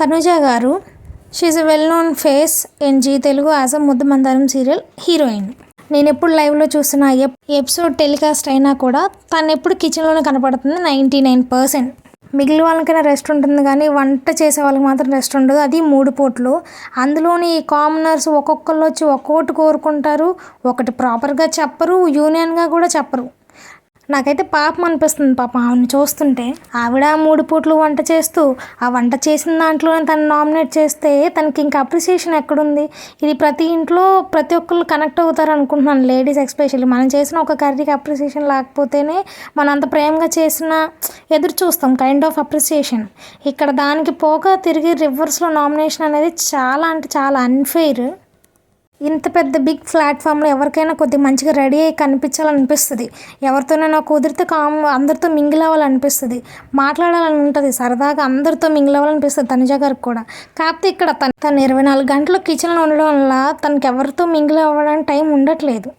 తనుజ గారు she a well known face in Zee Telugu as a Muddu Mandaram serial heroine నేను ఎప్పుడు లైవ్లో చూసిన ఎపిసోడ్ టెలికాస్ట్ అయినా కూడా తను ఎప్పుడు కిచెన్లోనే కనపడుతుంది నైంటీ నైన్ పర్సెంట్ మిగిలిన వాళ్ళకైనా రెస్ట్ ఉంటుంది కానీ వంట చేసే వాళ్ళకి మాత్రం రెస్ట్ ఉండదు. అది మూడు పూట్లు. అందులోని కామనర్స్ ఒక్కొక్కళ్ళు వచ్చి ఒక్కొక్కటి కోరుకుంటారు ఒకటి ప్రాపర్గా చెప్పరు యూనియన్గా కూడా చెప్పరు. నాకైతే పాపం అనిపిస్తుంది పాపం ఆవిడని చూస్తుంటే. ఆవిడ మూడు పూట్లు వంట చేస్తూ ఆ వంట చేసిన దాంట్లోనే తను నామినేట్ చేస్తే తనకి ఇంకా అప్రిసియేషన్ ఎక్కడుంది? ఇది ప్రతి ఇంట్లో ప్రతి ఒక్కళ్ళు కనెక్ట్ అవుతారు అనుకుంటున్నాను లేడీస్ ఎస్పెషల్లీ మనం చేసిన ఒక కర్రీకి అప్రిసియేషన్ లేకపోతేనే మనం అంత ప్రేమగా చేసిన ఎదురు చూస్తాం కైండ్ ఆఫ్ అప్రిసియేషన్ ఇక్కడ దానికి పోగా తిరిగి రివర్స్లో నామినేషన్ అనేది చాలా అంటే చాలా అన్ఫెయిర్ ఇంత పెద్ద బిగ్ ప్లాట్ఫామ్లో ఎవరికైనా కొద్దిగా మంచిగా రెడీ అయ్యి కనిపించాలనిపిస్తుంది. ఎవరితోనైనా కుదిరితే కామ్ అందరితో మింగిల్ అవ్వాలనిపిస్తుంది. మాట్లాడాలని ఉంటుంది. సరదాగా అందరితో మింగిల్ అవ్వాలనిపిస్తుంది తనుజ గారికి కూడా. కాకపోతే ఇక్కడ తను తను ఇరవై నాలుగు గంటలు కిచెన్లో ఉండడం వల్ల తనకి ఎవరితో మింగిల్ అవ్వడానికి టైం ఉండట్లేదు.